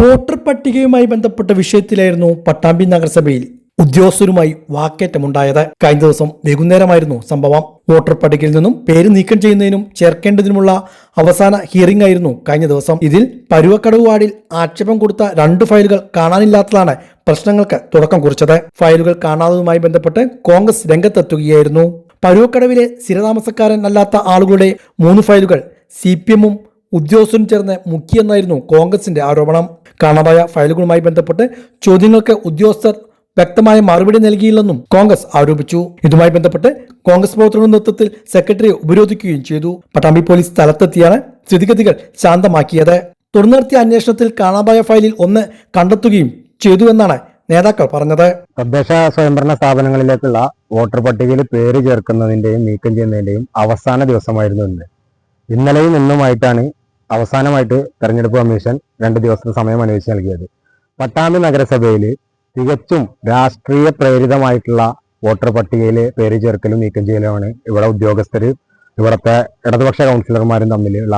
Voter പട്ടികയുമായി ബന്ധപ്പെട്ട വിഷയത്തിലായിരുന്നു പട്ടാമ്പി നഗരസഭയിൽ ഉദ്യോഗസ്ഥരുമായി വാക്കേറ്റമുണ്ടായത്. കഴിഞ്ഞ ദിവസം വൈകുന്നേരമായിരുന്നു സംഭവം. വോട്ടർ പട്ടികയിൽ നിന്നും പേര് നീക്കം ചെയ്യുന്നതിനും ചേർക്കേണ്ടതിനുമുള്ള അവസാന ഹിയറിംഗ് ആയിരുന്നു കഴിഞ്ഞ ദിവസം. ഇതിൽ പരുവക്കടവ് വാർഡിൽ ആക്ഷേപം കൊടുത്ത രണ്ട് ഫയലുകൾ കാണാനില്ലാത്തതാണ് പ്രശ്നങ്ങൾക്ക് തുടക്കം കുറിച്ചത്. ഫയലുകൾ കാണാത്തതുമായി ബന്ധപ്പെട്ട് കോൺഗ്രസ് രംഗത്തെത്തുകയായിരുന്നു. പരുവക്കടവിലെ സ്ഥിരതാമസക്കാരൻ അല്ലാത്ത ആളുകളുടെ മൂന്ന് ഫയലുകൾ സി പി എമ്മും ഉദ്യോഗസ്ഥരും ചേർന്ന് മുക്കിയെന്നായിരുന്നു കോൺഗ്രസിന്റെ ആരോപണം. കാണാതായ ഫയലുകളുമായി ബന്ധപ്പെട്ട് ചോദ്യങ്ങൾക്ക് ഉദ്യോഗസ്ഥർ വ്യക്തമായ മറുപടി നൽകിയില്ലെന്നും കോൺഗ്രസ് ആരോപിച്ചു. ഇതുമായി ബന്ധപ്പെട്ട് കോൺഗ്രസ് പ്രവർത്തകരുടെ നേതൃത്വത്തിൽ സെക്രട്ടറിയെ ഉപരോധിക്കുകയും ചെയ്തു. പട്ടാമ്പി പോലീസ് സ്ഥലത്തെത്തിയാണ് സ്ഥിതിഗതികൾ ശാന്തമാക്കിയത്. തുടർന്ന് നടത്തിയ അന്വേഷണത്തിൽ കാണാതായ ഫയലിൽ ഒന്ന് കണ്ടെത്തുകയും ചെയ്തുവെന്നാണ് നേതാക്കൾ പറഞ്ഞത്. തദ്ദേശ സ്വയംഭരണ സ്ഥാപനങ്ങളിലേക്കുള്ള വോട്ടർ പട്ടികയിൽ പേര് ചേർക്കുന്നതിന്റെയും നീക്കം ചെയ്യുന്നതിന്റെയും അവസാന ദിവസമായിരുന്നു ഇന്ന്. ഇന്നലെയും ഇന്നുമായിട്ടാണ് അവസാനമായിട്ട് തെരഞ്ഞെടുപ്പ് കമ്മീഷൻ രണ്ട് ദിവസത്തെ സമയം അനുവദിച്ച് നൽകിയത്. പട്ടാമ്പി നഗരസഭയിൽ തികച്ചും രാഷ്ട്രീയ പ്രേരിതമായിട്ടുള്ള വോട്ടർ പട്ടികയിൽ പേര് ചേർക്കലും നീക്കം ചെയ്യലുമാണ് ഇവിടെ ഉദ്യോഗസ്ഥർ ഇവിടുത്തെ ഇടതുപക്ഷ കൗൺസിലർമാരും തമ്മിലുള്ള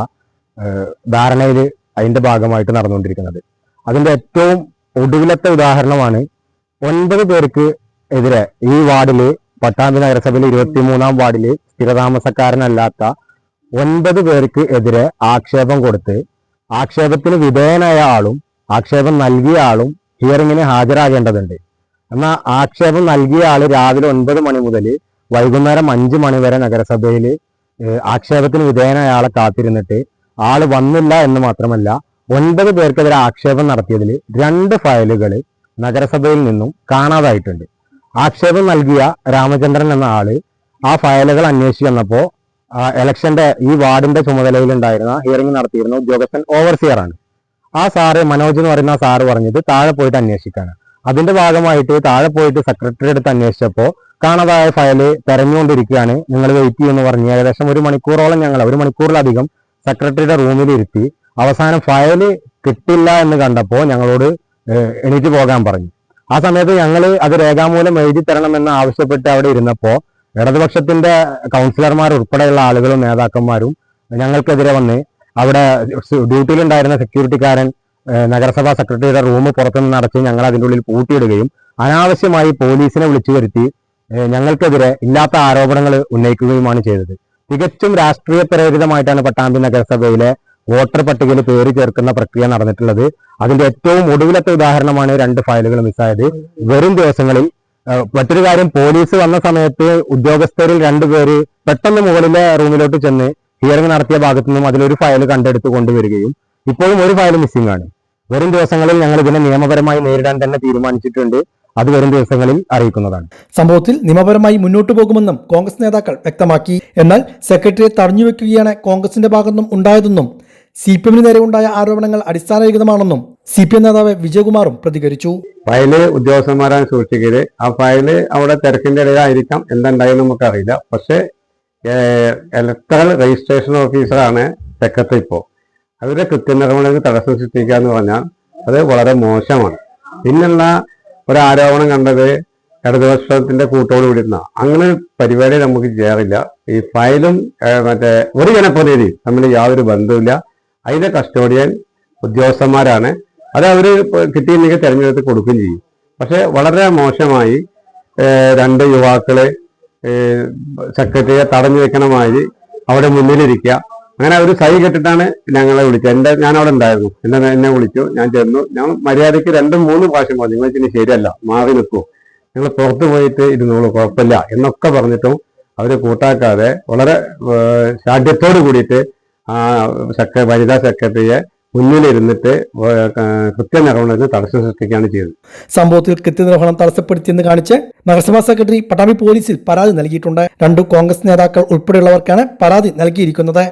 ധാരണയിൽ അതിന്റെ ഭാഗമായിട്ട് നടന്നുകൊണ്ടിരിക്കുന്നത്. അതിന്റെ ഏറ്റവും ഒടുവിലത്തെ ഉദാഹരണമാണ് ഒൻപത് പേർക്ക് എതിരെ ഈ വാർഡിൽ പട്ടാമ്പി നഗരസഭയിലെ ഇരുപത്തിമൂന്നാം വാർഡിൽ സ്ഥിരതാമസക്കാരനല്ലാത്ത ഒൻപത് പേർക്ക് എതിരെ ആക്ഷേപം കൊടുത്ത് ആക്ഷേപത്തിന് വിധേയനായ ആളും ആക്ഷേപം നൽകിയ ആളും ഹിയറിങ്ങിന് ഹാജരാകേണ്ടതുണ്ട്. എന്നാൽ ആക്ഷേപം നൽകിയ ആൾ രാവിലെ ഒൻപത് മണി മുതൽ വൈകുന്നേരം അഞ്ച് മണി വരെ നഗരസഭയിൽ ആക്ഷേപത്തിന് വിധേയനായ ആളെ കാത്തിരുന്നിട്ട് ആൾ വന്നില്ല എന്ന് മാത്രമല്ല ഒൻപത് പേർക്കെതിരെ ആക്ഷേപം നടത്തിയതിൽ രണ്ട് ഫയലുകൾ നഗരസഭയിൽ നിന്നും കാണാതായിട്ടുണ്ട്. ആക്ഷേപം നൽകിയ രാമചന്ദ്രൻ എന്ന ആൾ ആ ഫയലുകൾ അന്വേഷിച്ചു വന്നപ്പോ ഇലക്ഷന്റെ ഈ വാർഡിന്റെ ചുമതലയിലുണ്ടായിരുന്ന ഹിയറിംഗ് നടത്തിയിരുന്ന ഉദ്യോഗസ്ഥൻ ഓവർസിയർ ആണ്. ആ സാറ് മനോജ് എന്ന് പറയുന്ന സാറ് പറഞ്ഞത് താഴെ പോയിട്ട് അന്വേഷിക്കാണ് അതിന്റെ ഭാഗമായിട്ട് താഴെ പോയിട്ട് സെക്രട്ടറി അടുത്ത് അന്വേഷിച്ചപ്പോൾ കാണാതായ ഫയൽ തെരഞ്ഞുകൊണ്ടിരിക്കുകയാണ്. നിങ്ങൾ വെയിറ്റ് ചെയ്യുമെന്ന് പറഞ്ഞ് ഏകദേശം ഒരു മണിക്കൂറോളം ഞങ്ങൾ ഒരു മണിക്കൂറിലധികം സെക്രട്ടറിയുടെ റൂമിൽ ഇരുത്തി അവസാനം ഫയൽ കിട്ടില്ല എന്ന് കണ്ടപ്പോൾ ഞങ്ങളോട് എണീറ്റ് പോകാൻ പറഞ്ഞു. ആ സമയത്ത് ഞങ്ങൾ അത് രേഖാമൂലം എഴുതി തരണമെന്ന് ആവശ്യപ്പെട്ട് അവിടെ ഇരുന്നപ്പോൾ ഇടതുപക്ഷത്തിന്റെ കൗൺസിലർമാർ ഉൾപ്പെടെയുള്ള ആളുകളും നേതാക്കന്മാരും ഞങ്ങൾക്കെതിരെ വന്ന് അവിടെ ഡ്യൂട്ടിയിലുണ്ടായിരുന്ന സെക്യൂരിറ്റിക്കാരൻ നഗരസഭാ സെക്രട്ടറിയുടെ റൂം പുറത്തുനിന്ന് അടച്ച് ഞങ്ങൾ അതിന്റെ ഉള്ളിൽ പൂട്ടിയിടുകയും അനാവശ്യമായി പോലീസിനെ വിളിച്ചു വരുത്തി ഞങ്ങൾക്കെതിരെ ഇല്ലാത്ത ആരോപണങ്ങൾ ഉന്നയിക്കുകയുമാണ് ചെയ്തത്. തികച്ചും രാഷ്ട്രീയ പ്രേരിതമായിട്ടാണ് പട്ടാമ്പി നഗരസഭയിലെ വോട്ടർ പട്ടികയിൽ പേര് ചേർക്കുന്ന പ്രക്രിയ നടന്നിട്ടുള്ളത്. അതിന്റെ ഏറ്റവും ഒടുവിലത്തെ ഉദാഹരണമാണ് രണ്ട് ഫയലുകൾ മിസ്സായത്. വരും ദിവസങ്ങളിൽ മറ്റൊരു കാര്യം പോലീസ് വന്ന സമയത്ത് ഉദ്യോഗസ്ഥരിൽ രണ്ടുപേര് പെട്ടെന്ന് മുകളിലെ റൂമിലോട്ട് ചെന്ന് ഹിയറിംഗ് നടത്തിയ ഭാഗത്തു നിന്നും അതിലൊരു ഫയൽ കണ്ടെടുത്ത് കൊണ്ടുവരികയും ഇപ്പോഴും ഒരു ഫയൽ മിസ്സിംഗ് ആണ്. വരും ദിവസങ്ങളിൽ ഞങ്ങൾ ഇതിനെ നിയമപരമായി നേരിടാൻ തന്നെ തീരുമാനിച്ചിട്ടുണ്ട്. അത് വരും ദിവസങ്ങളിൽ അറിയിക്കുന്നതാണ്. സംഭവത്തിൽ നിയമപരമായി മുന്നോട്ടു പോകുമെന്നും കോൺഗ്രസ് നേതാക്കൾ വ്യക്തമാക്കി. എന്നാൽ സെക്രട്ടറിയെ തടഞ്ഞുവെക്കുകയാണ് കോൺഗ്രസിന്റെ ഭാഗത്തുനിന്നും ഉണ്ടായതെന്നും സി പി എമ്മിന് നേരെ ഉണ്ടായ ആരോപണങ്ങൾ അടിസ്ഥാനരഹിതമാണെന്നും സി പി എം നേതാവ് വിജയകുമാറും പ്രതികരിച്ചു. ഫയൽ ഉദ്യോഗസ്ഥന്മാരാണ് സൂക്ഷിക്കൽ. ആ ഫയൽ അവിടെ തിരക്കിന്റെ ഇടയിലായിരിക്കാം. എന്തുണ്ടായെന്ന് നമുക്കറിയില്ല. പക്ഷെ ഇലക്ട്രൽ രജിസ്ട്രേഷൻ ഓഫീസറാണ് സെക്രട്ടറി ഇപ്പോൾ അവരുടെ കൃത്യനിർവഹണത്തിന് തടസ്സം സൃഷ്ടിക്കുക എന്ന് പറഞ്ഞാൽ അത് വളരെ മോശമാണ്. പിന്നുള്ള ഒരു ആരോപണം കണ്ടത് ഇടതുപക്ഷത്തിന്റെ കൂട്ടോട് വിടുന്ന അങ്ങനെ പരിപാടി നമുക്ക് ചെയ്യാറില്ല. ഈ ഫയലും മറ്റേ ഒരു ജനപ്രതിനിധി തമ്മിൽ യാതൊരു ബന്ധവുമില്ല. അതിന്റെ കസ്റ്റോഡിയൻ ഉദ്യോഗസ്ഥന്മാരാണ്. അത് അവർ കിട്ടിയില്ലെങ്കിൽ തെരഞ്ഞെടുത്ത് കൊടുക്കുകയും ചെയ്യും. പക്ഷെ വളരെ മോശമായി രണ്ട് യുവാക്കളെ സെക്രട്ടറിയെ തടഞ്ഞു വെക്കണമായി അവിടെ മുന്നിലിരിക്കുക. അങ്ങനെ അവർ സൈ കെട്ടിട്ടാണ് ഞങ്ങളെ വിളിച്ചത്. എന്റെ ഞാൻ അവിടെ ഉണ്ടായിരുന്നു എന്നെ എന്നെ വിളിച്ചു. ഞാൻ ചെന്നു. ഞാൻ മര്യാദയ്ക്ക് രണ്ടും മൂന്നും പ്രാവശ്യം പറഞ്ഞു. നിങ്ങൾ ഇനി ശരിയല്ല. മാറി നിൽക്കൂ. നിങ്ങൾ പുറത്തു പോയിട്ട് ഇരുന്നോളൂ. കുഴപ്പമില്ല. എന്നൊക്കെ പറഞ്ഞിട്ടും അവർ കൂട്ടാക്കാതെ വളരെ ശാഠ്യത്തോട് കൂടിയിട്ട് സെക്ര വനിതാ സെക്രട്ടറിയെ മുന്നിലിരുന്നിട്ട് കൃത്യനിർവഹണത്തിന് തടസ്സം സൃഷ്ടിക്കുകയാണ് ചെയ്തത്. സംഭവത്തിൽ കൃത്യനിർവഹണം തടസ്സപ്പെടുത്തിയെന്ന് കാണിച്ച് നഗരസഭാ സെക്രട്ടറി പട്ടാമ്പി പോലീസിൽ പരാതി നൽകിയിട്ടുണ്ട്. രണ്ടു കോൺഗ്രസ് നേതാക്കൾ ഉൾപ്പെടെയുള്ളവർക്കാണ് പരാതി നൽകിയിരിക്കുന്നത്.